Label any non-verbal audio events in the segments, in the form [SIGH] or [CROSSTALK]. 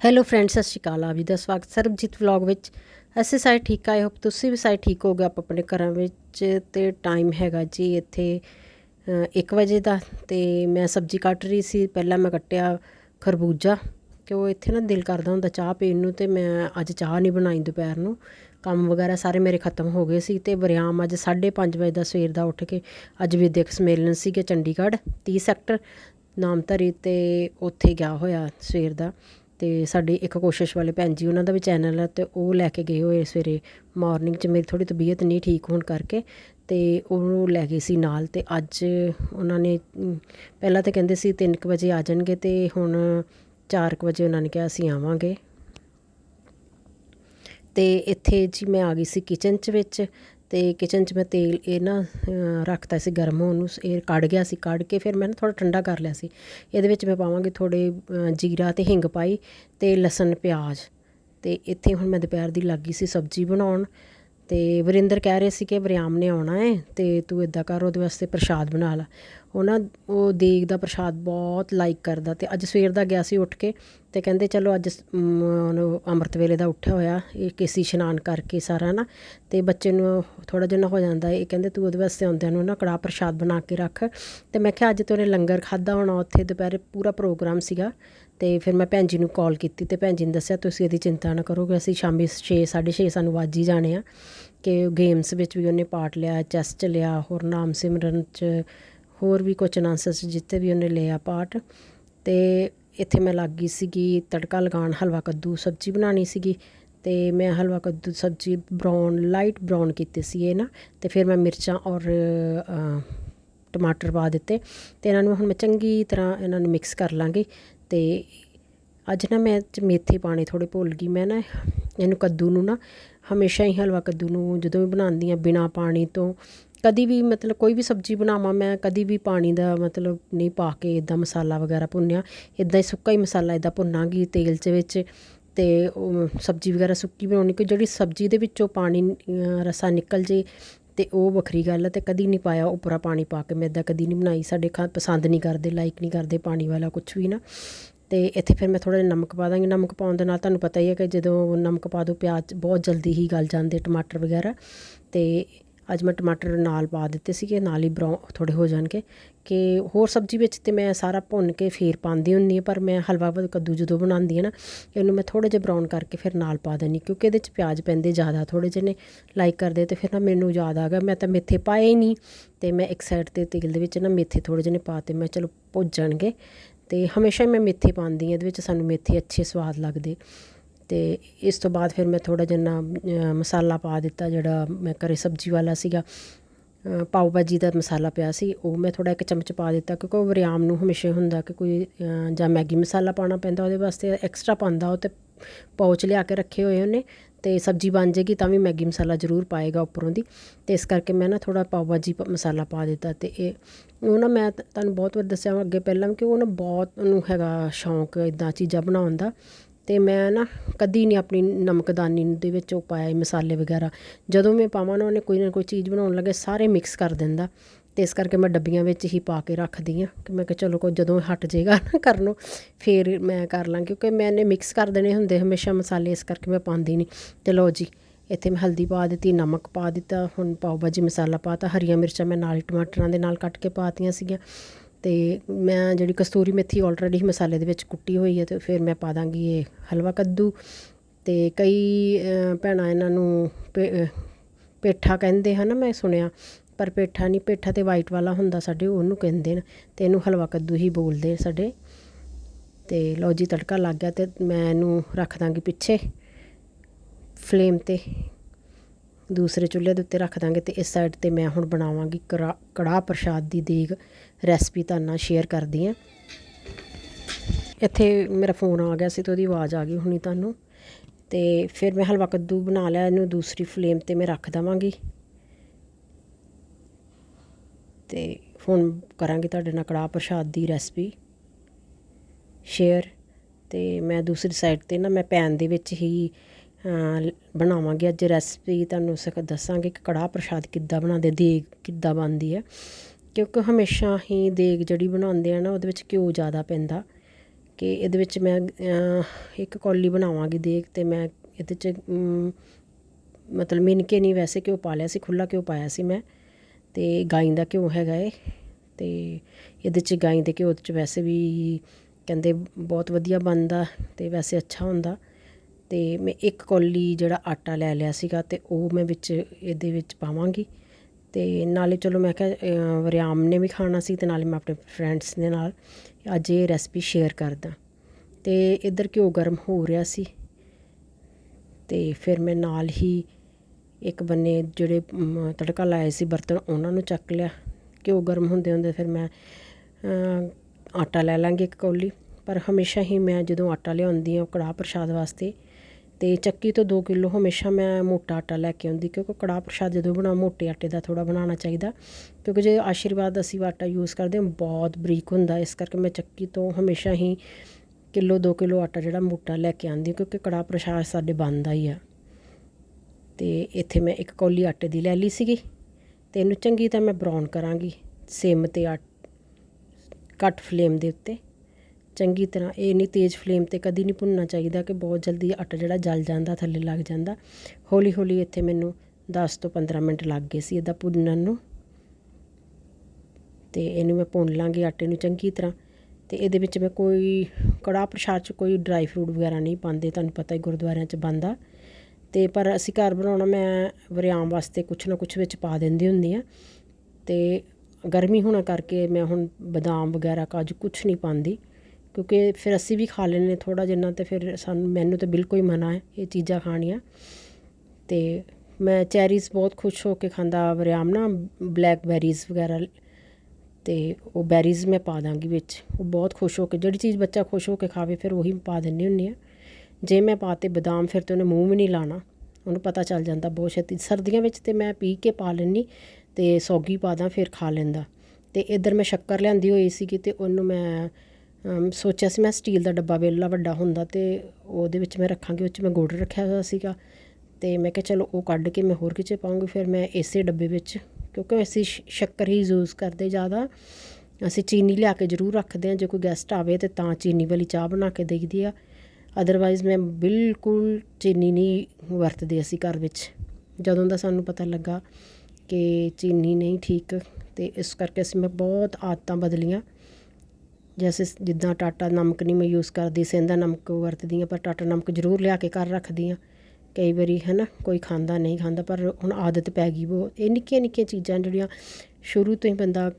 Hello friends ਸਤਿ ਸ਼੍ਰੀ ਅਕਾਲ। ਆਪ ਜੀ ਦਾ ਸਵਾਗਤ ਸਰਬਜੀਤ ਵਲੌਗ ਵਿੱਚ। ਅਸੀਂ ਸਾਰੇ ਠੀਕ ਆਏ ਹੋਪ ਤੁਸੀਂ ਵੀ ਸਾਰੇ ਠੀਕ ਹੋਗੇ ਆਪ ਆਪਣੇ ਘਰਾਂ ਵਿੱਚ ਤੇ ਟਾਈਮ ਹੈਗਾ ਜੀ ਇੱਥੇ 1 ਵਜੇ ਦਾ। ਤੇ ਮੈਂ ਸਬਜ਼ੀ ਕੱਟ ਰਹੀ ਸੀ, ਪਹਿਲਾਂ ਮੈਂ ਕੱਟਿਆ ਖਰਬੂਜਾ, ਕਿ ਉਹ ਇੱਥੇ ਨਾ ਦਿਲ ਕਰਦਾ ਹੁੰਦਾ ਚਾਹ ਪੀਣ ਨੂੰ, ਤੇ ਮੈਂ ਅੱਜ ਚਾਹ ਨਹੀਂ ਬਣਾਈ ਦੁਪਹਿਰ ਨੂੰ। ਕੰਮ ਵਗੈਰਾ ਸਾਰੇ ਮੇਰੇ ਖਤਮ ਹੋ ਗਏ ਸੀ, ਤੇ ਵਰਿਆਮ ਅੱਜ 5:30 ਵਜੇ ਦਾ ਸਵੇਰ ਦਾ ਉੱਠ ਕੇ ਅੱਜ ਵਿਦਿਅਕ ਸੰਮੇਲਨ ਸੀਗੇ ਚੰਡੀਗੜ੍ਹ 30 ਸੈਕਟਰ ਨਾਮਧਰੀ ਤੇ ਉੱਥੇ ਗਿਆ ਹੋਇਆ ਸਵੇਰ ਦਾ। ਤੇ ਸਾਡੇ ਇੱਕ ਕੋਸ਼ਿਸ਼ ਵਾਲੇ ਭੈਣ ਜੀ, ਉਹਨਾਂ ਦਾ ਵੀ ਚੈਨਲ ਹੈ ਤੇ ਉਹ ਲੈ ਕੇ ਗਏ ਹੋਏ ਸਵੇਰੇ ਮਾਰਨਿੰਗ 'ਚ। ਮੇਰੀ ਥੋੜੀ ਤਬੀਅਤ ਨਹੀਂ ਠੀਕ ਹੋਣ ਕਰਕੇ ਤੇ ਉਹ ਲੈ ਗਏ ਸੀ ਨਾਲ ਤੇ ਅੱਜ ਉਹਨਾਂ ਨੇ ਪਹਿਲਾਂ ਤਾਂ ਕਹਿੰਦੇ ਸੀ 3:00 ਵਜੇ ਆ ਜਾਣਗੇ ਤੇ ਹੁਣ 4:00 ਵਜੇ ਉਹਨਾਂ ਨੇ ਕਿਹਾ ਅਸੀਂ ਆਵਾਂਗੇ। ਤੇ ਇੱਥੇ ਜੀ ਮੈਂ ਆ ਗਈ ਸੀ ਕਿਚਨ 'ਚ ਵਿੱਚ ਤੇ ਕਿਚਨ 'ਚ ਮੈਂ ਤੇਲ ਇਹ ਨਾ ਰੱਖਤਾ ਸੀ ਗਰਮ ਹੋਣ ਨੂੰ, ਇਹ ਕੱਢ ਗਿਆ ਸੀ, ਕੱਢ ਕੇ ਫਿਰ ਮੈਂ ਨਾ ਥੋੜਾ ਠੰਡਾ ਕਰ ਲਿਆ ਸੀ। ਇਹਦੇ ਵਿੱਚ ਮੈਂ ਪਾਵਾਂਗੀ ਥੋੜੇ ਜੀਰਾ ਤੇ ਹਿੰਗ ਪਾਈ ਤੇ ਲਸਣ, ਪਿਆਜ਼ ਤੇ ਇੱਥੇ ਹੁਣ ਮੈਂ ਦੁਪਹਿਰ ਦੀ ਲੱਗੀ ਸੀ ਸਬਜ਼ੀ ਬਣਾਉਣ ਤੇ ਵਰਿੰਦਰ ਕਹਿ ਰਹੇ ਸੀ ਕਿ ਵਰਿਆਮ ਨੇ ਆਉਣਾ ਹੈ ਤੇ ਤੂੰ ਇਦਾਂ ਕਰ, ਉਹਦੇ ਵਾਸਤੇ ਪ੍ਰਸ਼ਾਦ ਬਣਾ ਲਾ। ਉਹ ਨਾ, ਉਹ ਦੇਗ ਦਾ ਪ੍ਰਸ਼ਾਦ ਬਹੁਤ ਲਾਈਕ ਕਰਦਾ ਤੇ ਅੱਜ ਸਵੇਰ ਦਾ ਗਿਆ ਸੀ ਉੱਠ ਕੇ ਤੇ ਕਹਿੰਦੇ ਚਲੋ ਅੱਜ ਉਹਨੂੰ ਅੰਮ੍ਰਿਤ ਵੇਲੇ ਦਾ ਉੱਠਿਆ ਹੋਇਆ, ਇਹ ਕੇਸੀ ਇਸ਼ਨਾਨ ਕਰਕੇ ਸਾਰਾ ਨਾ ਤੇ ਬੱਚੇ ਨੂੰ ਥੋੜਾ ਜਿਹਾ ਹੋ ਜਾਂਦਾ, ਇਹ ਕਹਿੰਦੇ ਤੂੰ ਉਹਦੇ ਵਾਸਤੇ ਆਉਂਦਿਆਂ ਨੂੰ ਨਾ ਕੜਾ ਪ੍ਰਸ਼ਾਦ ਬਣਾ ਕੇ ਰੱਖ ਤੇ ਮੈਂ ਕਿਹਾ ਅੱਜ ਤੇ ਉਹਨੇ ਲੰਗਰ ਖਾਦਾ ਹੋਣਾ ਉੱਥੇ ਦੁਪਹਿਰੇ ਪੂਰਾ ਪ੍ਰੋਗਰਾਮ ਸੀਗਾ ਤੇ ਫਿਰ ਮੈਂ ਭੈਣ ਜੀ ਨੂੰ ਕਾਲ ਕੀਤੀ ਤੇ ਭੈਣ ਜੀ ਨੇ ਦੱਸਿਆ ਤੁਸੀਂ ਇਹਦੀ ਚਿੰਤਾ ਨਾ ਕਰੋ ਕਿ ਅਸੀਂ ਸ਼ਾਮੀ 6 6:30 ਸਾਨੂੰ ਵੱਜ ਹੀ ਜਾਣੇ ਆ, ਕਿ ਗੇਮਸ ਵਿੱਚ ਵੀ ਉਹਨੇ ਪਾਰਟ ਲਿਆ ਚੈਸ ਚ ਲਿਆ, ਹੋਰ ਨਾਮ ਸਿਮਰਨ ਚ ਹੋਰ ਵੀ ਕੁਝ ਅਨਾਂਸਰਸ ਜਿੱਤੇ ਵੀ ਉਹਨੇ ਲਿਆ ਪਾਰਟ ਤੇ ਇੱਥੇ ਮੈਂ ਲੱਗ ਗਈ ਸੀਗੀ ਤੜਕਾ ਲਗਾਉਣ, ਹਲਵਾ ਕੱਦੂ ਸਬਜ਼ੀ ਬਣਾਉਣੀ ਸੀਗੀ। ਤੇ ਮੈਂ ਹਲਵਾ ਕੱਦੂ ਸਬਜ਼ੀ ਬਰਾਊਨ ਲਾਈਟ ਬਰਾਊਨ ਕੀਤੀ ਸੀ ਇਹ ਨਾ। ਤੇ ਫਿਰ ਮੈਂ ਮਿਰਚਾਂ ਔਰ ਟਮਾਟਰ ਪਾ ਦਿੱਤੇ। ਤੇ ਇਹਨਾਂ ਨੂੰ ਹੁਣ ਮੈਂ ਚੰਗੀ ਤਰ੍ਹਾਂ ਇਹਨਾਂ ਨੂੰ ਮਿਕਸ ਕਰ ਲਾਂਗੀ। ਤੇ ਅੱਜ ਨਾ ਮੈਂ ਮੇਥੇ ਪਾਣੇ ਥੋੜੇ ਭੁੱਲ ਗਈ। ਮੈਂ ਨਾ ਇਹਨੂੰ ਕੱਦੂ ਨੂੰ ਨਾ ਹਮੇਸ਼ਾ ਹੀ ਹਲਵਾ ਕੱਦੂ ਨੂੰ ਜਦੋਂ ਵੀ ਬਣਾਉਂਦੀ ਆ ਬਿਨਾ ਪਾਣੀ ਤੋਂ ਕਦੀ ਵੀ ਮਤਲਬ ਕੋਈ ਵੀ ਸਬਜ਼ੀ ਬਣਾਵਾਂ, ਮੈਂ ਕਦੀ ਵੀ ਪਾਣੀ ਦਾ ਮਤਲਬ ਨਹੀਂ ਪਾ ਕੇ ਇਦਾਂ ਮਸਾਲਾ ਵਗੈਰਾ ਭੁੰਨਿਆ। ਇਦਾਂ ਹੀ ਸੁੱਕਾ ਹੀ ਮਸਾਲਾ ਇਦਾਂ ਭੁੰਨਾਂਗੀ ਤੇਲ 'ਚ ਵਿੱਚ ਤੇ ਉਹ ਸਬਜ਼ੀ ਵਗੈਰਾ ਸੁੱਕੀ ਬਣਾਉਣੀ ਕਿ ਜਿਹੜੀ ਸਬਜ਼ੀ ਦੇ ਵਿੱਚੋਂ ਪਾਣੀ ਰਸਾ ਨਿਕਲ ਜੇ ਤੇ ਉਹ ਵੱਖਰੀ ਗੱਲ ਹੈ ਤੇ ਕਦੀ ਨਹੀਂ ਪਾਇਆ ਉੱਪਰਾ ਪਾਣੀ ਪਾ ਕੇ। ਮੈਂ ਇਦਾਂ ਕਦੀ ਨਹੀਂ ਬਣਾਈ, ਸਾਡੇ ਖਾ ਪਸੰਦ ਨਹੀਂ ਕਰਦੇ ਲਾਈਕ ਨਹੀਂ ਕਰਦੇ ਪਾਣੀ ਵਾਲਾ ਕੁਝ ਵੀ ਨਾ। ਤੇ ਇੱਥੇ ਫਿਰ ਮੈਂ ਥੋੜਾ ਜਿਹਾ ਨਮਕ ਪਾ ਦਾਂਗੀ। ਨਮਕ ਪਾਉਣ ਦੇ ਨਾਲ ਤੁਹਾਨੂੰ ਪਤਾ ਹੀ ਹੈ ਕਿ ਜਦੋਂ ਨਮਕ ਪਾ ਦੋ, ਪਿਆਜ਼ ਬਹੁਤ ਜਲਦੀ ਹੀ ਗਲ ਜਾਂਦੇ, ਟਮਾਟਰ ਵਗੈਰਾ। ਤੇ ਅੱਜ ਮੈਂ ਟਮਾਟਰ ਨਾਲ ਪਾ ਦਿੱਤੇ ਸੀਗੇ, ਨਾਲ ਹੀ ਬਰਾਉਨ ਥੋੜੇ ਹੋ ਜਾਣਗੇ ਕਿ ਹੋਰ ਸਬਜ਼ੀ ਵਿੱਚ ਤੇ ਮੈਂ ਸਾਰਾ ਭੁੰਨ ਕੇ ਫੇਰ ਪਾਉਂਦੀ ਹੁੰਨੀ ਆ ਪਰ ਮੈਂ ਹਲਵਾ ਕੱਦੂ ਜਦੋਂ ਬਣਾਉਂਦੀ ਆ ਨਾ, ਇਹਨੂੰ ਮੈਂ ਥੋੜੇ ਜਿਹਾ ਬਰਾਊਨ ਕਰਕੇ ਫਿਰ ਨਾਲ ਪਾ ਦਿੰਨੀ ਕਿਉਂਕਿ ਇਹਦੇ 'ਚ ਪਿਆਜ਼ ਪੈਂਦੇ ਜ਼ਿਆਦਾ ਥੋੜੇ ਜਿਹੇ ਨੇ ਲਾਈਕ ਕਰਦੇ ਤੇ ਫਿਰ ਨਾ ਮੈਨੂੰ ਯਾਦ ਆ ਗਿਆ, ਮੈਂ ਤਾਂ ਮੇਥੇ ਪਾਏ ਹੀ ਨਹੀਂ ਤੇ ਮੈਂ ਇੱਕ ਸਾਈਡ ਤੇ ਤੇਲ ਦੇ ਵਿੱਚ ਨਾ ਮੇਥੇ ਥੋੜੇ ਜਿਹੇ ਨੇ ਪਾਤੇ ਮੈਂ ਚਲੋ ਭੁੱਜ ਜਾਣਗੇ ਤੇ ਹਮੇਸ਼ਾ ਮੈਂ ਮੇਥੇ ਪਾਉਂਦੀ ਆ ਇਹਦੇ ਵਿੱਚ ਸਾਨੂੰ ਮੇਥੇ ਅੱਛੇ ਸਵਾਦ ਲੱਗਦੇ। ਅਤੇ ਇਸ ਤੋਂ ਬਾਅਦ ਫਿਰ ਮੈਂ ਥੋੜ੍ਹਾ ਜਿਹਾ ਮਸਾਲਾ ਪਾ ਦਿੱਤਾ ਜਿਹੜਾ ਮੈਂ ਘਰ ਸਬਜ਼ੀ ਵਾਲਾ ਸੀਗਾ। ਪਾਉ ਭਾਜੀ ਦਾ ਮਸਾਲਾ ਪਿਆ ਸੀ, ਉਹ ਮੈਂ ਥੋੜ੍ਹਾ ਇੱਕ ਚਮਚ ਪਾ ਦਿੱਤਾ ਕਿਉਂਕਿ ਉਹ ਵਰਿਆਮ ਨੂੰ ਹਮੇਸ਼ਾ ਹੁੰਦਾ ਕਿ ਕੋਈ ਜਾਂ ਮੈਗੀ ਮਸਾਲਾ ਪਾਉਣਾ ਪੈਂਦਾ ਉਹਦੇ ਵਾਸਤੇ, ਐਕਸਟਰਾ ਪਾਉਂਦਾ ਉਹ ਤੇ ਪੌਚ ਲਿਆ ਕੇ ਰੱਖੇ ਹੋਏ ਉਹਨੇ ਤੇ ਸਬਜ਼ੀ ਬਣ ਜੇਗੀ ਤਾਂ ਵੀ ਮੈਗੀ ਮਸਾਲਾ ਜ਼ਰੂਰ ਪਾਏਗਾ ਉੱਪਰੋਂ ਦੀ। ਤੇ ਇਸ ਕਰਕੇ ਮੈਂ ਨਾ ਥੋੜਾ ਪਾਉ ਭਾਜੀ ਮਸਾਲਾ ਪਾ ਦਿੱਤਾ ਤੇ ਇਹ, ਉਹ ਨਾ ਮੈਂ ਤੁਹਾਨੂੰ ਬਹੁਤ ਵਾਰ ਦੱਸਿਆ ਅੱਗੇ ਪਹਿਲਾਂ ਕਿ ਉਹ ਨਾ ਬਹੁਤ ਉਹਨੂੰ ਹੈਗਾ ਸ਼ੌਂਕ ਇਦਾਂ ਚੀਜ਼ਾਂ ਬਣਾਉਣ ਦਾ। ਅਤੇ ਮੈਂ ਨਾ ਕਦੀ ਨਹੀਂ ਆਪਣੀ ਨਮਕਦਾਨੀ ਦੇ ਵਿੱਚ ਉਹ ਪਾਇਆ ਮਸਾਲੇ ਵਗੈਰਾ। ਜਦੋਂ ਮੈਂ ਪਾਵਾਂ ਨਾ ਉਹਨੇ ਕੋਈ ਨਾ ਕੋਈ ਚੀਜ਼ ਬਣਾਉਣ ਲੱਗੇ, ਸਾਰੇ ਮਿਕਸ ਕਰ ਦਿੰਦਾ। ਤੇ ਇਸ ਕਰਕੇ ਮੈਂ ਡੱਬੀਆਂ ਵਿੱਚ ਹੀ ਪਾ ਕੇ ਰੱਖਦੀ ਆ ਕਿ ਮੈਂ ਕਿਹਾ ਚਲੋ ਕੋ ਜਦੋਂ ਹਟ ਜਾਏਗਾ ਨਾ [LAUGHS] ਕਰਨੋਂ, ਫੇਰ ਮੈਂ ਕਰ ਲਾਂ ਕਿਉਂਕਿ ਮੈਂ ਮਿਕਸ ਕਰ ਦੇਣੇ ਹੁੰਦੇ ਹਮੇਸ਼ਾ ਮਸਾਲੇ ਇਸ ਕਰਕੇ ਮੈਂ ਪਾਉਂਦੀ ਨਹੀਂ। ਤੇ ਲੋ ਜੀ, ਇੱਥੇ ਮੈਂ ਹਲਦੀ ਪਾ ਦਿੱਤੀ, ਨਮਕ ਪਾ ਦਿੱਤਾ, ਹੁਣ ਪਾਓ ਭਾਜੀ ਮਸਾਲਾ ਪਾਤਾ ਹਰੀਆਂ ਮਿਰਚਾਂ ਮੈਂ ਨਾਲ ਟਮਾਟਰਾਂ ਦੇ ਨਾਲ ਕੱਟ ਕੇ ਪਾਤੀਆਂ ਸੀਗੀਆਂ। ਅਤੇ ਮੈਂ ਜਿਹੜੀ ਕਸਤੂਰੀ ਮੇਥੀ ਆਲਰੇਡੀ ਮਸਾਲੇ ਦੇ ਵਿੱਚ ਕੁੱਟੀ ਹੋਈ ਹੈ ਅਤੇ ਫਿਰ ਮੈਂ ਪਾ ਦਾਂਗੀ ਇਹ ਹਲਵਾ ਕੱਦੂ ਅਤੇ ਕਈ ਭੈਣਾਂ ਇਹਨਾਂ ਨੂੰ ਪੇਠਾ ਕਹਿੰਦੇ ਹਨ, ਮੈਂ ਸੁਣਿਆ, ਪਰ ਪੇਠਾ ਨਹੀਂ, ਪੇਠਾ ਤੇ ਵਾਈਟ ਵਾਲਾ ਹੁੰਦਾ ਸਾਡੇ, ਉਹਨੂੰ ਕਹਿੰਦੇ ਨੇ ਤੇ ਇਹਨੂੰ ਹਲਵਾ ਕੱਦੂ ਹੀ ਬੋਲਦੇ ਸਾਡੇ। ਤੇ ਲਓ ਜੀ, ਤੜਕਾ ਲੱਗ ਗਿਆ ਤੇ ਮੈਂ ਇਹਨੂੰ ਰੱਖ ਦਾਂਗੀ ਪਿੱਛੇ ਫਲੇਮ ਤੇ। ਦੂਸਰੇ ਚੁੱਲ੍ਹੇ ਦੇ ਉੱਤੇ ਰੱਖ ਦਾਂਗੇ ਤੇ ਇਸ ਸਾਈਡ ਤੇ ਮੈਂ ਹੁਣ ਬਣਾਵਾਂਗੀ ਕੜਾਹ ਪ੍ਰਸ਼ਾਦ ਦੀ ਦੇਗ ਰੈਸਪੀ ਤੁਹਾਡੇ ਨਾਲ ਸ਼ੇਅਰ ਕਰਦੀ ਆ ਇੱਥੇ ਮੇਰਾ ਫੋਨ ਆ ਗਿਆ ਸੀ ਤੇ ਉਹਦੀ ਆਵਾਜ਼ ਆ ਗਈ ਹੁਣੀ ਤੁਹਾਨੂੰ। ਤੇ ਫਿਰ ਮੈਂ ਹਲਵਾ ਕੱਦੂ ਬਣਾ ਲਿਆ, ਇਹਨੂੰ ਦੂਸਰੀ ਫਲੇਮ ਤੇ ਮੈਂ ਰੱਖ ਦਵਾਂਗੀ। ਤੇ ਹੁਣ ਕਰਾਂਗੇ ਤੁਹਾਡੇ ਨਾਲ ਕੜਾਹ ਪ੍ਰਸ਼ਾਦ ਦੀ ਰੈਸਪੀ ਸ਼ੇਅਰ ਤੇ ਮੈਂ ਦੂਸਰੀ ਸਾਈਡ ਤੇ ਨਾ, ਮੈਂ ਪੈਨ ਦੇ ਵਿੱਚ ਹੀ ਬਣਾਵਾਂਗੇ ਅੱਜ ਰੈਸਪੀ ਤੁਹਾਨੂੰ ਸਿੱਖ ਦੱਸਾਂਗੇ ਕਿ ਕੜਾਹ ਪ੍ਰਸ਼ਾਦ ਕਿੱਦਾਂ ਬਣਾਉਂਦੇ, ਦੇਗ ਕਿੱਦਾਂ ਬਣਦੀ ਹੈ। ਕਿਉਂਕਿ ਹਮੇਸ਼ਾ ਹੀ ਦੇਗ ਜਿਹੜੀ ਬਣਾਉਂਦੇ ਆ ਨਾ, ਉਹਦੇ ਵਿੱਚ ਘਿਓ ਜ਼ਿਆਦਾ ਪੈਂਦਾ। ਕਿ ਇਹਦੇ ਵਿੱਚ ਮੈਂ ਇੱਕ ਕੌਲੀ ਬਣਾਵਾਂਗੀ ਦੇਗ ਤੇ ਮੈਂ ਇਹਦੇ 'ਚ ਮਤਲਬ ਮਿਣ ਕੇ ਨਹੀਂ ਵੈਸੇ ਘਿਓ ਪਾ ਲਿਆ ਸੀ ਖੁੱਲਾ ਘਿਓ ਪਾਇਆ ਸੀ ਮੈਂ। ਤੇ ਗਾਈ ਦਾ ਘਿਓ ਹੈਗਾ ਏ। ਤੇ ਇਹਦੇ 'ਚ ਗਾਈ ਦੇ ਘਿਓ 'ਚ ਵੈਸੇ ਵੀ ਕਹਿੰਦੇ ਬਹੁਤ ਵਧੀਆ ਬਣਦਾ ਤੇ ਵੈਸੇ ਅੱਛਾ ਹੁੰਦਾ। ਅਤੇ ਮੈਂ ਇੱਕ ਕੌਲੀ ਜਿਹੜਾ ਆਟਾ ਲੈ ਲਿਆ ਸੀਗਾ ਅਤੇ ਉਹ ਮੈਂ ਵਿੱਚ ਇਹਦੇ ਵਿੱਚ ਪਾਵਾਂਗੀ ਅਤੇ ਨਾਲੇ ਚਲੋ ਮੈਂ ਕਿਹਾ ਅ, ਵਰਿਆਮ ਨੇ ਵੀ ਖਾਣਾ ਸੀ ਅਤੇ ਨਾਲੇ ਮੈਂ ਆਪਣੇ ਫਰੈਂਡਸ ਦੇ ਨਾਲ ਅੱਜ ਇਹ ਰੈਸਪੀ ਸ਼ੇਅਰ ਕਰਦਾ। ਅਤੇ ਇੱਧਰ ਘਿਓ ਗਰਮ ਹੋ ਰਿਹਾ ਸੀ ਅਤੇ ਫਿਰ ਮੈਂ ਨਾਲ ਹੀ ਇੱਕ ਬੰਨੇ ਜਿਹੜੇ ਤੜਕਾ ਲਾਏ ਸੀ ਬਰਤਨ ਉਹਨਾਂ ਨੂੰ ਚੱਕ ਲਿਆ। ਘਿਓ ਗਰਮ ਹੁੰਦੇ ਹੁੰਦੇ ਫਿਰ ਮੈਂ ਆਟਾ ਲੈ ਲਾਂਗੀ ਇੱਕ ਕੌਲੀ। ਪਰ ਹਮੇਸ਼ਾ ਹੀ ਮੈਂ ਜਦੋਂ ਆਟਾ ਲਿਆਉਂਦੀ ਹਾਂ ਕੜਾਹ ਪ੍ਰਸ਼ਾਦ ਵਾਸਤੇ ਅਤੇ ਚੱਕੀ ਤੋਂ ਦੋ ਕਿਲੋ ਹਮੇਸ਼ਾ ਮੈਂ ਮੋਟਾ ਆਟਾ ਲੈ ਕੇ ਆਉਂਦੀ, ਕਿਉਂਕਿ ਕੜਾਹ ਪ੍ਰਸ਼ਾਦ ਜਦੋਂ ਬਣਾ ਮੋਟੇ ਆਟੇ ਦਾ ਥੋੜ੍ਹਾ ਬਣਾਉਣਾ ਚਾਹੀਦਾ। ਕਿਉਂਕਿ ਜੇ ਆਸ਼ੀਰਵਾਦ ਅਸੀਂ ਆਟਾ ਯੂਜ਼ ਕਰਦੇ ਹਾਂ, ਬਹੁਤ ਬਰੀਕ ਹੁੰਦਾ, ਇਸ ਕਰਕੇ ਮੈਂ ਚੱਕੀ ਤੋਂ ਹਮੇਸ਼ਾ ਹੀ ਕਿਲੋ 2 ਕਿਲੋ ਆਟਾ ਜਿਹੜਾ ਮੋਟਾ ਲੈ ਕੇ ਆਉਂਦੀ ਕਿਉਂਕਿ ਕੜਾਹ ਪ੍ਰਸ਼ਾਦ ਸਾਡੇ ਬਣਦਾ ਹੀ ਆ। ਤੇ ਇੱਥੇ ਮੈਂ ਇੱਕ ਕੌਲੀ ਆਟੇ ਦੀ ਲੈ ਲਈ ਸੀਗੀ, ਤੇ ਇਹਨੂੰ ਚੰਗੀ ਤਰ੍ਹਾਂ ਮੈਂ ਬਰਾਊਨ ਕਰਾਂਗੀ, ਸਿਮ ਤੇ ਆ, ਘੱਟ ਫਲੇਮ ਦੇ ਉੱਤੇ। ਚੰਗੀ ਤਰ੍ਹਾਂ ਇਹ ਨਹੀਂ ਤੇਜ਼ ਫਲੇਮ ਤੇ ਕਦੀ ਨਹੀਂ ਭੁੰਨਣਾ ਚਾਹੀਦਾ ਕਿ ਬਹੁਤ ਜਲਦੀ ਆਟਾ ਜਿਹੜਾ ਜਲ ਜਾਂਦਾ, ਥੱਲੇ ਲੱਗ ਜਾਂਦਾ। ਹੌਲੀ ਹੌਲੀ ਇੱਥੇ ਮੈਨੂੰ 10 ਤੋਂ 15 ਮਿੰਟ ਲੱਗ ਗਏ ਸੀ ਇਹਦਾ ਭੁੰਨਣ ਨੂੰ। ਤੇ ਇਹਨੂੰ ਮੈਂ ਭੁੰਨ ਲਾਂਗੀ ਆਟੇ ਨੂੰ ਚੰਗੀ ਤਰ੍ਹਾਂ। ਤੇ ਇਹਦੇ ਵਿੱਚ ਮੈਂ ਕੋਈ ਕੜਾਹ ਪ੍ਰਸ਼ਾਦ ਚ ਕੋਈ ਡਰਾਈ ਫਰੂਟ ਵਗੈਰਾ ਨਹੀਂ ਪਾਉਂਦੇ, ਤੁਹਾਨੂੰ ਪਤਾ ਹੀ ਗੁਰਦੁਆਰਿਆਂ ਚ ਬਣਦਾ। ਤੇ ਪਰ ਅਸੀਂ ਘਰ ਬਣਾਉਣਾ ਮੈਂ ਵਰਿਆਮ ਵਾਸਤੇ ਕੁਛ ਨਾ ਕੁਛ ਵਿੱਚ ਪਾ ਦਿੰਦੀ ਹੁੰਦੀ ਆ ਤੇ ਗਰਮੀ ਹੋਣਾ ਕਰਕੇ ਮੈਂ ਹੁਣ ਬਦਾਮ ਵਗੈਰਾ, ਕਾਜੂ ਕੁਛ ਨਹੀਂ ਪਾਉਂਦੀ। ਕਿਉਂਕਿ ਫਿਰ ਅਸੀਂ ਵੀ ਖਾ ਲੈਂਦੇ ਥੋੜਾ ਜਿੰਨਾ ਤੇ ਫਿਰ ਸਾਨੂੰ, ਮੈਨੂੰ ਤਾਂ ਬਿਲਕੁਲ ਹੀ ਮਨਾ ਹੈ ਇਹ ਚੀਜ਼ਾਂ ਖਾਣੀਆਂ। ਤੇ ਮੈਂ ਚੈਰੀਜ਼ ਬਹੁਤ ਖੁਸ਼ ਹੋ ਕੇ ਖਾਂਦਾ, ਵਰਿਆਮ ਨਾ, ਬਲੈਕ ਬੈਰੀਜ਼ ਵਗੈਰਾ। ਤੇ ਉਹ ਬੈਰੀਜ਼ ਮੈਂ ਪਾ ਦਾਂਗੀ ਵਿੱਚ। ਉਹ ਬਹੁਤ ਖੁਸ਼ ਹੋ ਕੇ, ਜਿਹੜੀ ਚੀਜ਼ ਬੱਚਾ ਖੁਸ਼ ਹੋ ਕੇ ਖਾਵੇ ਫਿਰ ਉਹੀ ਪਾ ਦਿੰਦੀ ਹੁੰਦੀ ਆ ਜੇ ਮੈਂ ਪਾਤੇ ਬਦਾਮ ਫਿਰ ਤੇ ਉਹਨੇ ਮੂੰਹ ਵੀ ਨਹੀਂ ਲਾਣਾ ਉਹਨੂੰ ਪਤਾ ਚੱਲ ਜਾਂਦਾ ਬਹੁਤ ਛੇਤੀ। ਸਰਦੀਆਂ ਵਿੱਚ ਤੇ ਮੈਂ ਪੀ ਕੇ ਪਾ ਲੈਂਦੀ ਤੇ ਸੌਗੀ ਪਾ ਦਾਂ ਫਿਰ ਖਾ ਲੈਂਦਾ। ਤੇ ਇੱਧਰ ਮੈਂ ਸ਼ੱਕਰ ਲਿਆਂਦੀ ਹੋਈ ਸੀਗੀ ਤੇ ਉਹਨੂੰ ਮੈਂ ਸੋਚਿਆ ਸੀ ਮੈਂ ਸਟੀਲ ਦਾ ਡੱਬਾ ਵੇਲਾ ਵੱਡਾ ਹੁੰਦਾ ਤੇ ਉਹਦੇ ਵਿੱਚ ਮੈਂ ਰੱਖਾਂਗੀ, ਉਹ 'ਚ ਮੈਂ ਗੁੜ ਰੱਖਿਆ ਹੋਇਆ ਸੀਗਾ। ਤੇ ਮੈਂ ਕਿਹਾ ਚਲੋ ਉਹ ਕੱਢ ਕੇ ਮੈਂ ਹੋਰ ਕਿਤੇ ਪਾਉਂਗੀ, ਫਿਰ ਮੈਂ ਇਸੇ ਡੱਬੇ ਵਿੱਚ, ਕਿਉਂਕਿ ਅਸੀਂ ਸ਼ੱਕਰ ਹੀ ਯੂਜ਼ ਕਰਦੇ ਜ਼ਿਆਦਾ। ਅਸੀਂ ਚੀਨੀ ਲਿਆ ਕੇ ਜ਼ਰੂਰ ਰੱਖਦੇ ਹਾਂ, ਜੇ ਕੋਈ ਗੈਸਟ ਆਵੇ ਤੇ ਤਾਂ ਚੀਨੀ ਵਾਲੀ ਚਾਹ ਬਣਾ ਕੇ ਦੇਈਦੀ ਆ। ਅਦਰਵਾਈਜ਼ ਮੈਂ ਬਿਲਕੁਲ ਚੀਨੀ ਨਹੀਂ ਵਰਤਦੇ ਅਸੀਂ ਘਰ ਵਿੱਚ। ਜਦੋਂ ਦਾ ਸਾਨੂੰ ਪਤਾ ਲੱਗਾ ਕਿ ਚੀਨੀ ਨਹੀਂ ਠੀਕ, ਤੇ ਇਸ ਕਰਕੇ ਅਸੀਂ ਮੈਂ ਬਹੁਤ ਆਦਤਾਂ ਬਦਲੀਆਂ। ਜੈਸੇ ਸ- ਜਿੱਦਾਂ ਟਾਟਾ ਨਮਕ ਨਹੀਂ ਮੈਂ ਯੂਜ਼ ਕਰਦੀ ਸੇਂਦਾ ਨਮਕ ਵਰਤਦੀ ਹਾਂ, ਪਰ ਟਾਟਾ ਨਮਕ ਜ਼ਰੂਰ ਲਿਆ ਕੇ ਘਰ ਰੱਖਦੀ ਹਾਂ। ਕਈ ਵਾਰੀ ਹੈ ਨਾ ਕੋਈ ਖਾਂਦਾ ਨਹੀਂ ਖਾਂਦਾ, ਪਰ ਹੁਣ ਆਦਤ ਪੈ ਗਈ ਉਹ ਇਹ ਨਿੱਕੀਆਂ ਨਿੱਕੀਆਂ ਚੀਜ਼ਾਂ ਜਿਹੜੀਆਂ ਸ਼ੁਰੂ ਤੋਂ ਹੀ ਬੰਦਾ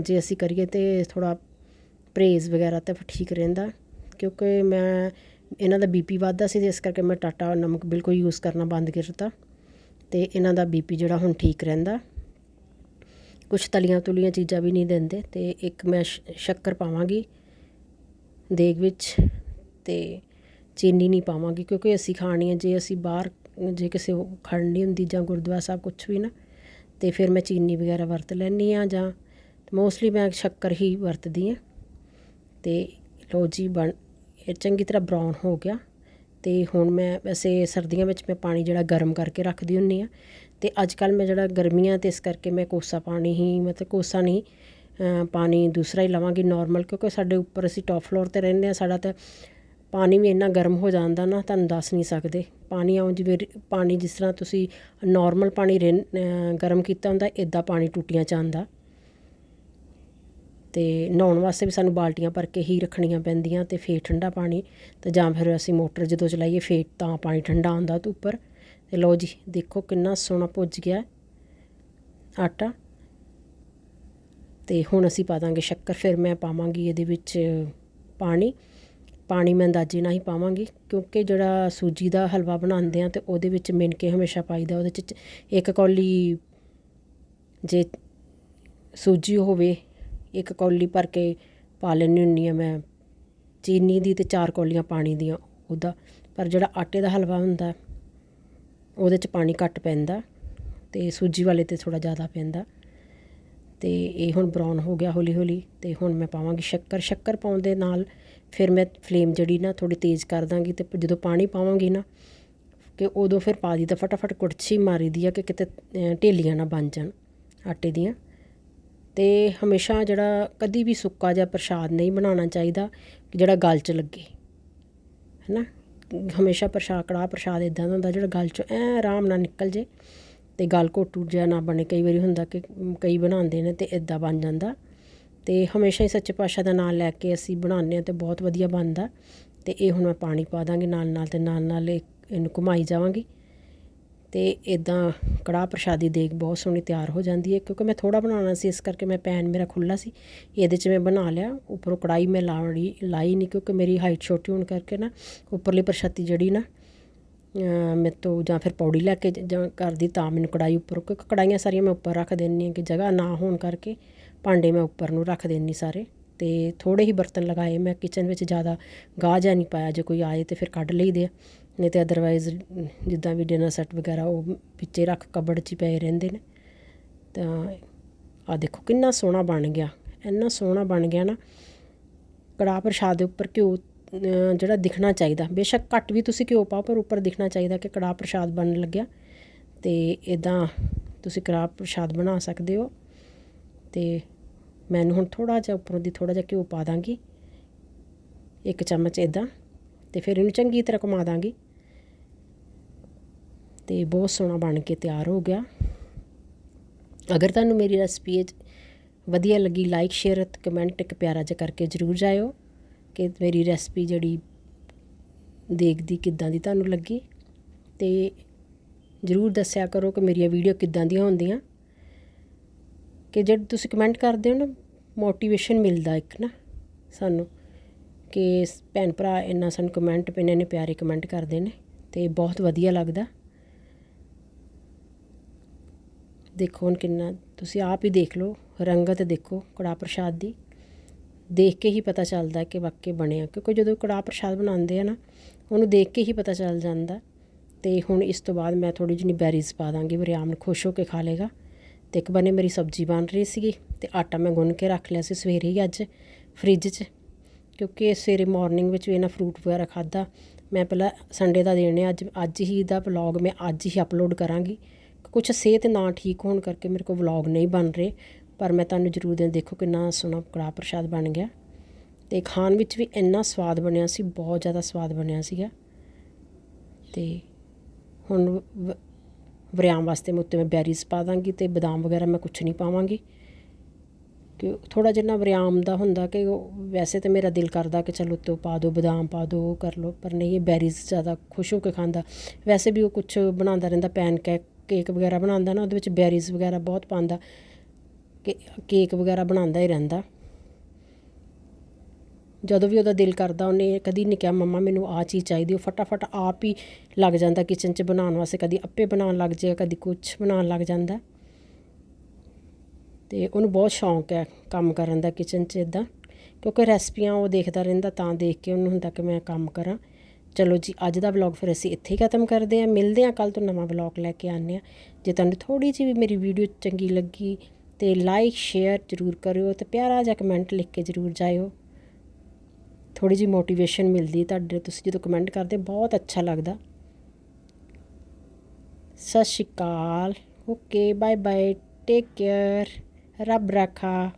ਜੇ ਅਸੀਂ ਕਰੀਏ ਤੇ ਥੋੜਾ ਪਰਹੇਜ਼ ਵਗੈਰਾ ਤਾਂ ਠੀਕ ਰਹਿੰਦਾ। ਕਿਉਂਕਿ ਮੈਂ, ਇਹਨਾਂ ਦਾ ਬੀਪੀ ਵੱਧਦਾ ਸੀ ਤੇ ਇਸ ਕਰਕੇ ਮੈਂ ਟਾਟਾ ਨਮਕ ਬਿਲਕੁਲ ਯੂਜ਼ ਕਰਨਾ ਬੰਦ ਕਰਤਾ। ਦਿੱਤਾ ਤੇ ਇਹਨਾਂ ਦਾ ਬੀਪੀ ਜਿਹੜਾ ਹੁਣ ਠੀਕ ਰਹਿੰਦਾ। ਕੁਛ ਤਲੀਆਂ ਤੁਲੀਆਂ ਚੀਜ਼ਾਂ ਵੀ ਨਹੀਂ ਦਿੰਦੇ ਤੇ ਇੱਕ ਮੈਂ ਸ਼ੱਕਰ ਪਾਵਾਂਗੀ ਦੇਗ ਵਿੱਚ ਤੇ ਚੀਨੀ ਨਹੀਂ ਪਾਵਾਂਗੀ ਕਿਉਂਕਿ ਅਸੀਂ ਖਾਣੀ ਹੈ, ਜੇ ਅਸੀਂ ਬਾਹਰ ਜੇ ਕਿਸੇ ਖੜਨੀ ਹੁੰਦੀ ਜਾਂ ਗੁਰਦੁਆਰਾ ਸਾਹਿਬ ਕੁਛ ਵੀ ਨਾ, ਤੇ ਫਿਰ ਮੈਂ ਚੀਨੀ ਵਗੈਰਾ ਵਰਤ ਲੈਂਦੀ ਆ ਜਾਂ ਮੋਸਟਲੀ ਮੈਂ ਸ਼ੱਕਰ ਹੀ ਵਰਤਦੀ ਆ ਤੇ ਲਓ ਜੀ ਬਣ, ਇਹ ਚੰਗੀ ਤਰ੍ਹਾਂ ਬਰਾਊਨ ਹੋ ਗਿਆ। ਅਤੇ ਹੁਣ ਮੈਂ ਵੈਸੇ ਸਰਦੀਆਂ ਵਿੱਚ ਮੈਂ ਪਾਣੀ ਜਿਹੜਾ ਗਰਮ ਕਰਕੇ ਰੱਖਦੀ ਹੁੰਦੀ ਹਾਂ ਅਤੇ ਅੱਜ ਕੱਲ੍ਹ ਮੈਂ ਜਿਹੜਾ ਗਰਮੀਆਂ ਤੇ ਇਸ ਕਰਕੇ ਮੈਂ ਕੋਸਾ ਪਾਣੀ ਹੀ ਮਤਲਬ ਕੋਸਾ ਨਹੀਂ ਪਾਣੀ ਦੂਸਰਾ ਹੀ ਲਵਾਂਗੀ ਨੋਰਮਲ ਕਿਉਂਕਿ ਸਾਡੇ ਉੱਪਰ ਅਸੀਂ ਟੋਪ ਫਲੋਰ ਤੇ ਰਹਿੰਦੇ ਹਾਂ, ਸਾਡਾ ਤਾਂ ਪਾਣੀ ਵੀ ਇੰਨਾ ਗਰਮ ਹੋ ਜਾਂਦਾ ਨਾ ਤੁਹਾਨੂੰ ਦੱਸ ਨਹੀਂ ਸਕਦੇ। ਪਾਣੀ ਆਉਂ ਜਿਵੇਂ ਪਾਣੀ ਜਿਸ ਤਰ੍ਹਾਂ ਤੁਸੀਂ ਨੋਰਮਲ ਪਾਣੀ ਰਿਨ ਗਰਮ ਕੀਤਾ ਹੁੰਦਾ ਇੱਦਾਂ ਪਾਣੀ ਟੂਟੀਆਂ ਚ ਆਉਂਦਾ ਅਤੇ ਨਹਾਉਣ ਵਾਸਤੇ ਵੀ ਸਾਨੂੰ ਬਾਲਟੀਆਂ ਭਰ ਕੇ ਹੀ ਰੱਖਣੀਆਂ ਪੈਂਦੀਆਂ ਅਤੇ ਫਿਰ ਠੰਡਾ ਪਾਣੀ ਅਤੇ ਜਾਂ ਫਿਰ ਅਸੀਂ ਮੋਟਰ ਜਦੋਂ ਚਲਾਈਏ ਫੇਰ ਤਾਂ ਪਾਣੀ ਠੰਡਾ ਆਉਂਦਾ ਤੇ ਉੱਪਰ। ਤੇ ਲਓ ਜੀ, ਦੇਖੋ ਕਿੰਨਾ ਸੋਹਣਾ ਭੁੱਜ ਗਿਆ ਆਟਾ। ਅਤੇ ਹੁਣ ਅਸੀਂ ਪਾ ਦਾਂਗੇ ਸ਼ੱਕਰ, ਫਿਰ ਮੈਂ ਪਾਵਾਂਗੀ ਇਹਦੇ ਵਿੱਚ ਪਾਣੀ। ਪਾਣੀ ਮੈਂ ਅੰਦਾਜ਼ੇ ਨਾਲ ਹੀ ਪਾਵਾਂਗੀ, ਕਿਉਂਕਿ ਜਿਹੜਾ ਸੂਜੀ ਦਾ ਹਲਵਾ ਬਣਾਉਂਦੇ ਆ ਤੇ ਉਹਦੇ ਵਿੱਚ ਮਿਣਕੇ ਹਮੇਸ਼ਾ ਪਾਈਦਾ, ਉਹਦੇ 'ਚ ਇੱਕ ਕੌਲੀ ਜੇ ਸੂਜੀ ਹੋਵੇ ਇੱਕ ਕੌਲੀ ਭਰ ਕੇ ਪਾ ਲੈਂਦੀ ਹੁੰਦੀ ਹਾਂ ਮੈਂ। ਚੀਨੀ ਦੀ ਅਤੇ ਚਾਰ ਕੌਲੀਆਂ ਪਾਣੀ ਦੀਆਂ ਉਹਦਾ। ਪਰ ਜਿਹੜਾ ਆਟੇ ਦਾ ਹਲਵਾ ਹੁੰਦਾ, ਉਹਦੇ 'ਚ ਪਾਣੀ ਘੱਟ ਪੈਂਦਾ ਅਤੇ ਸੂਜੀ ਵਾਲੇ ਤੇ ਥੋੜ੍ਹਾ ਜ਼ਿਆਦਾ ਪੈਂਦਾ। ਅਤੇ ਇਹ ਹੁਣ ਬਰਾਊਨ ਹੋ ਗਿਆ ਹੌਲੀ ਹੌਲੀ ਅਤੇ ਹੁਣ ਮੈਂ ਪਾਵਾਂਗੀ ਸ਼ੱਕਰ। ਸ਼ੱਕਰ ਪਾਉਣ ਦੇ ਨਾਲ ਫਿਰ ਮੈਂ ਫਲੇਮ ਜਿਹੜੀ ਨਾ ਥੋੜੀ ਤੇਜ਼ ਕਰ ਦਾਂਗੀ ਤੇ ਜਦੋਂ ਪਾਣੀ ਪਾਵਾਂਗੀ ਨਾ ਕਿ ਉਦੋਂ ਫਿਰ ਪਾ ਦੀ ਤਾਂ ਫਟਾਫਟ ਕੁੜਛੀ ਮਾਰੀ ਦੀ ਆ ਕਿ ਕਿਤੇ ਢੇਲੀਆਂ ਨਾ ਬਣ ਜਾਣ ਆਟੇ ਦੀਆਂ। ਅਤੇ ਹਮੇਸ਼ਾ ਜਿਹੜਾ ਕਦੀ ਵੀ ਸੁੱਕਾ ਜਿਹਾ ਪ੍ਰਸ਼ਾਦ ਨਹੀਂ ਬਣਾਉਣਾ ਚਾਹੀਦਾ ਜਿਹੜਾ ਗਲ 'ਚ ਲੱਗੇ। ਹੈ ਨਾ ਹਮੇਸ਼ਾ ਪ੍ਰਸ਼ਾਦ ਕੜਾਹ ਪ੍ਰਸ਼ਾਦ ਇੱਦਾਂ ਦਾ ਹੁੰਦਾ ਜਿਹੜਾ ਗਲ 'ਚੋਂ ਐਂ ਆਰਾਮ ਨਾਲ ਨਿਕਲ ਜੇ ਅਤੇ ਗਲ ਘੋਟੂ ਜਿਹਾ ਨਾ ਬਣੇ। ਕਈ ਵਾਰੀ ਹੁੰਦਾ ਕਿ ਕਈ ਬਣਾਉਂਦੇ ਨੇ ਅਤੇ ਇੱਦਾਂ ਬਣ ਜਾਂਦਾ। ਅਤੇ ਹਮੇਸ਼ਾ ਹੀ ਸੱਚੇ ਪਾਤਸ਼ਾਹ ਦਾ ਨਾਮ ਲੈ ਕੇ ਅਸੀਂ ਬਣਾਉਂਦੇ ਹਾਂ ਅਤੇ ਬਹੁਤ ਵਧੀਆ ਬਣਦਾ। ਅਤੇ ਇਹ ਹੁਣ ਮੈਂ ਪਾਣੀ ਪਾ ਦਾਂਗੀ ਨਾਲ ਨਾਲ ਅਤੇ ਨਾਲ ਨਾਲ ਇਹਨੂੰ ਘੁਮਾਈ ਜਾਵਾਂਗੀ। ਅਤੇ ਇੱਦਾਂ ਕੜਾਹ ਪ੍ਰਸ਼ਾਦੀ ਦੇਗ ਬਹੁਤ ਸੋਹਣੀ ਤਿਆਰ ਹੋ ਜਾਂਦੀ ਹੈ, ਕਿਉਂਕਿ ਮੈਂ ਥੋੜ੍ਹਾ ਬਣਾਉਣਾ ਸੀ, ਇਸ ਕਰਕੇ ਮੈਂ ਪੈਨ ਮੇਰਾ ਖੁੱਲ੍ਹਾ ਸੀ। ਇਹਦੇ 'ਚ ਮੈਂ ਬਣਾ ਲਿਆ, ਉੱਪਰੋਂ ਕੜਾਹੀ ਮੈਂ ਲਾਉਣੀ ਲਾਈ ਨਹੀਂ ਕਿਉਂਕਿ ਮੇਰੀ ਹਾਈਟ ਛੋਟੀ ਹੋਣ ਕਰਕੇ ਨਾ, ਉੱਪਰਲੀ ਪ੍ਰਸ਼ਾਦੀ ਜਿਹੜੀ ਨਾ ਮੇਰੇ ਤੋਂ ਜਾਂ ਫਿਰ ਪੌੜੀ ਲੈ ਕੇ ਜਾਂ ਕਰਦੀ ਤਾਂ ਮੈਨੂੰ ਕੜਾਈ ਉੱਪਰ, ਕਿਉਂਕਿ ਕੜਾਈਆਂ ਸਾਰੀਆਂ ਮੈਂ ਉੱਪਰ ਰੱਖ ਦਿੰਦੀ ਹਾਂ ਕਿ ਜਗ੍ਹਾ ਨਾ ਹੋਣ ਕਰਕੇ, ਭਾਂਡੇ ਮੈਂ ਉੱਪਰ ਨੂੰ ਰੱਖ ਦਿੰਦੀ ਸਾਰੇ। ਤੇ ਥੋੜੇ ਹੀ ਬਰਤਨ ਲਗਾਏ, ਮੈਂ ਕਿਚਨ ਵਿੱਚ ਜ਼ਿਆਦਾ ਗਾਹ ਜਾਂ ਨਹੀਂ ਪਾਇਆ, ਜੇ ਕੋਈ ਆਏ ਤੇ ਫਿਰ ਕੱਢ ਲਈਦੇ ਆ। ਨਹੀਂ ਤਾਂ ਅਦਰਵਾਈਜ਼ ਜਿੱਦਾਂ ਵੀ ਡਿਨਰ ਸੈੱਟ ਵਗੈਰਾ ਉਹ ਵਿੱਚੇ ਰੱਖ ਕਬੜ 'ਚ ਹੀ ਪਏ ਰਹਿੰਦੇ ਨੇ। ਤਾਂ ਆ ਦੇਖੋ ਕਿੰਨਾ ਸੋਹਣਾ ਬਣ ਗਿਆ। ਇੰਨਾ ਸੋਹਣਾ ਬਣ ਗਿਆ ਨਾ। ਕੜਾਹ ਪ੍ਰਸ਼ਾਦ ਦੇ ਉੱਪਰ ਘਿਓ ਜਿਹੜਾ ਦਿਖਣਾ ਚਾਹੀਦਾ। ਬੇਸ਼ੱਕ ਘੱਟ ਵੀ ਤੁਸੀਂ ਘਿਓ ਪਾਓ, ਪਰ ਉੱਪਰ ਦਿਖਣਾ ਚਾਹੀਦਾ ਕਿ ਕੜਾਹ ਪ੍ਰਸ਼ਾਦ ਬਣਨ ਲੱਗਿਆ। ਤੇ ਇਦਾਂ ਤੁਸੀਂ ਕੜਾਹ ਪ੍ਰਸ਼ਾਦ ਬਣਾ ਸਕਦੇ ਹੋ। ਤੇ ਮੈਨੂੰ ਹੁਣ ਥੋੜਾ ਜਿਹਾ ਉੱਪਰੋਂ ਦੀ ਥੋੜਾ ਜਿਹਾ ਘਿਓ ਪਾ ਦਾਂਗੀ। ਇੱਕ ਚਮਚ ਇਦਾਂ ਤੇ ਫਿਰ ਇਹਨੂੰ ਚੰਗੀ ਤਰ੍ਹਾਂ ਘੁਮਾ ਦਾਂਗੀ। ਤੇ ਬਹੁਤ ਸੋਹਣਾ ਬਣ ਕੇ ਤਿਆਰ ਹੋ ਗਿਆ। ਅਗਰ ਤੁਹਾਨੂੰ ਮੇਰੀ ਰੈਸਪੀ ਵਧੀਆ ਲੱਗੀ ਲਾਈਕ ਸ਼ੇਅਰ ਅਤੇ ਕਮੈਂਟ ਇੱਕ ਪਿਆਰਾ ਜਿਹਾ ਕਰਕੇ ਜਰੂਰ ਜਾਇਓ ਕਿ ਮੇਰੀ ਰੈਸਪੀ ਜਿਹੜੀ ਦੇਖਦੀ ਕਿੱਦਾਂ ਦੀ ਤੁਹਾਨੂੰ ਲੱਗੀ। ਤੇ ਜਰੂਰ ਦੱਸਿਆ ਕਰੋ ਕਿ ਮੇਰੀਆਂ ਵੀਡੀਓ ਕਿੱਦਾਂ ਦੀਆਂ ਹੁੰਦੀਆਂ। ਕਿ ਜਦ ਤੁਸੀਂ ਕਮੈਂਟ ਕਰਦੇ ਹੋ ਨਾ ਮੋਟੀਵੇਸ਼ਨ ਮਿਲਦਾ ਇੱਕ ਨਾ ਸਾਨੂੰ ਕਿ ਭੈਣ ਭਰਾ ਇੰਨਾ ਸਾਨੂੰ ਕਮੈਂਟ ਪੈਨੇ ਨੇ ਪਿਆਰੇ ਕਮੈਂਟ ਕਰਦੇ ਨੇ ਤੇ ਬਹੁਤ ਵਧੀਆ ਲੱਗਦਾ। ਦੇਖੋ ਹੁਣ ਕਿੰਨਾ, ਤੁਸੀਂ ਆਪ ਹੀ ਦੇਖ ਲਓ, ਰੰਗਤ ਦੇਖੋ ਕੜਾਹ ਪ੍ਰਸ਼ਾਦ ਦੀ। ਦੇਖ ਕੇ ਹੀ ਪਤਾ ਚੱਲਦਾ ਕਿ ਵਾਕਈ ਬਣਿਆ, ਕਿਉਂਕਿ ਜਦੋਂ ਕੜਾਹ ਪ੍ਰਸ਼ਾਦ ਬਣਾਉਂਦੇ ਆ ਨਾ, ਉਹਨੂੰ ਦੇਖ ਕੇ ਹੀ ਪਤਾ ਚੱਲ ਜਾਂਦਾ। ਤੇ ਹੁਣ ਇਸ ਤੋਂ ਬਾਅਦ ਮੈਂ ਥੋੜੀ ਜਿਹੀ ਬੈਰੀਜ਼ ਪਾ ਦਾਂਗੀ ਵਰਿਆਮ ਖੁਸ਼ ਹੋ ਕੇ ਖਾ ਲੇਗਾ ਤੇ ਇੱਕ ਬੰਨੇ ਮੇਰੀ ਸਬਜ਼ੀ ਬਣ ਰਹੀ ਸੀਗੀ, ਤੇ ਆਟਾ ਮੈਂ ਗੁੰਨ ਕੇ ਰੱਖ ਲਿਆ ਸੀ ਸਵੇਰੇ ਹੀ ਅੱਜ, ਫ੍ਰਿਜ 'ਚ। ਕਿਉਂਕਿ ਸਵੇਰੇ ਮਾਰਨਿੰਗ ਵਿੱਚ ਵੀ ਇਹਨਾਂ ਫਰੂਟ ਵਗੈਰਾ ਖਾਦਾ ਮੈਂ ਪਹਿਲਾਂ ਸੰਡੇ ਦਾ ਦੇਣੇ ਅੱਜ ਅੱਜ ਹੀ ਦਾ ਵਲੌਗ ਮੈਂ ਅੱਜ ਹੀ ਅਪਲੋਡ ਕਰਾਂਗੀ। ਕੁਝ ਸਿਹਤ ਨਾ ਠੀਕ ਹੋਣ ਕਰਕੇ ਮੇਰੇ ਕੋਲ ਵਲੌਗ ਨਹੀਂ ਬਣ ਰਹੇ, ਪਰ ਮੈਂ ਤੁਹਾਨੂੰ ਜ਼ਰੂਰ ਦੇ ਦੇਖੋ ਕਿੰਨਾ ਸੋਹਣਾ ਕੜਾਹ ਪ੍ਰਸ਼ਾਦ ਬਣ ਗਿਆ। ਤੇ ਖਾਣ ਵਿੱਚ ਵੀ ਇੰਨਾ ਸਵਾਦ ਬਣਿਆ ਸੀ, ਬਹੁਤ ਜ਼ਿਆਦਾ ਸਵਾਦ ਬਣਿਆ ਸੀਗਾ। ਤੇ ਹੁਣ ਵ- ਵਰਿਆਮ ਵਾਸਤੇ ਮੈਂ ਉੱਤੇ ਮੈਂ ਬੈਰੀਜ਼ ਪਾ ਦਾਂਗੀ ਤੇ ਬਦਾਮ ਵਗੈਰਾ ਮੈਂ ਕੁਝ ਨਹੀਂ ਪਾਵਾਂਗੀ। ਕਿ ਥੋੜਾ ਜਿਹਾ ਨਾ ਵਰਿਆਮ ਦਾ ਹੁੰਦਾ ਕਿ ਉਹ ਵੈਸੇ ਤੇ ਮੇਰਾ ਦਿਲ ਕਰਦਾ ਕਿ ਚਲੋ ਉੱਤੇ ਉਹ ਪਾ ਦਿਓ ਬਦਾਮ ਪਾ ਦਿਓ ਉਹ ਕਰ ਲਓ, ਪਰ ਨਹੀਂ, ਇਹ ਬੈਰੀਜ਼ ਜ਼ਿਆਦਾ ਖੁਸ਼ ਹੋ ਕੇ ਖਾਂਦਾ। ਵੈਸੇ ਵੀ ਉਹ ਕੁਝ ਬਣਾਉਂਦਾ ਰਹਿੰਦਾ ਪੈਨ ਕੇਕ ਕੇਕ ਵਗੈਰਾ ਬਣਾਉਂਦਾ ਨਾ, ਉਹਦੇ ਵਿੱਚ ਬੈਰੀਜ਼ ਵਗੈਰਾ ਬਹੁਤ ਪਾਉਂਦਾ। ਕਿ ਕੇਕ ਵਗੈਰਾ ਬਣਾਉਂਦਾ ਹੀ ਰਹਿੰਦਾ। ਜਦੋਂ ਵੀ ਉਹਦਾ ਦਿਲ ਕਰਦਾ, ਉਹਨੇ ਕਦੀ ਨਹੀਂ ਕਿਹਾ, ਮੰਮਾ, ਮੈਨੂੰ ਆਹ ਚੀਜ਼ ਚਾਹੀਦੀ, ਉਹ ਫਟਾਫਟ ਆਪ ਹੀ ਲੱਗ ਜਾਂਦਾ ਕਿਚਨ 'ਚ ਬਣਾਉਣ ਵਾਸਤੇ। ਕਦੀ ਅੱਪੇ ਬਣਾਉਣ ਲੱਗ ਜਾਏਗਾ ਕਦੀ ਕੁਝ ਬਣਾਉਣ ਲੱਗ ਜਾਂਦਾ। ਤੇ ਉਹਨੂੰ ਬਹੁਤ ਸ਼ੌਂਕ ਹੈ ਕੰਮ ਕਰਨ ਦਾ ਕਿਚਨ 'ਚ ਇਦਾਂ ਕਿਉਂਕਿ ਰੈਸਪੀਆਂ ਉਹ ਦੇਖਦਾ ਰਹਿੰਦਾ, ਤਾਂ ਦੇਖ ਕੇ ਉਹਨੂੰ ਹੁੰਦਾ ਕਿ ਮੈਂ ਕੰਮ ਕਰਾਂ। ਚਲੋ ਜੀ, ਅੱਜ ਦਾ ਵਲੌਗ ਫਿਰ ਅਸੀਂ ਇੱਥੇ ਹੀ ਖਤਮ ਕਰਦੇ ਹਾਂ। ਮਿਲਦੇ ਹਾਂ ਕੱਲ ਤੋਂ ਨਵਾਂ ਵਲੌਗ ਲੈ ਕੇ ਆਉਂਦੇ ਹਾਂ। ਜੇ ਤੁਹਾਨੂੰ ਥੋੜੀ ਜਿਹੀ ਵੀ ਮੇਰੀ ਵੀਡੀਓ ਚੰਗੀ ਲੱਗੀ ਤੇ ਲਾਈਕ ਸ਼ੇਅਰ ਜ਼ਰੂਰ ਕਰਿਓ ਤੇ ਪਿਆਰਾ ਜਿਹਾ ਕਮੈਂਟ ਲਿਖ ਕੇ ਜ਼ਰੂਰ ਜਾਇਓ। ਥੋੜੀ ਜਿਹੀ ਮੋਟੀਵੇਸ਼ਨ ਮਿਲਦੀ ਤੁਹਾਡੇ ਤੁਸੀਂ ਜਦੋਂ ਕਮੈਂਟ ਕਰਦੇ, ਬਹੁਤ ਅੱਛਾ ਲੱਗਦਾ। Sat Sri Akal. Okay bye bye take care ਰੱਬ ਰਾਖਾ।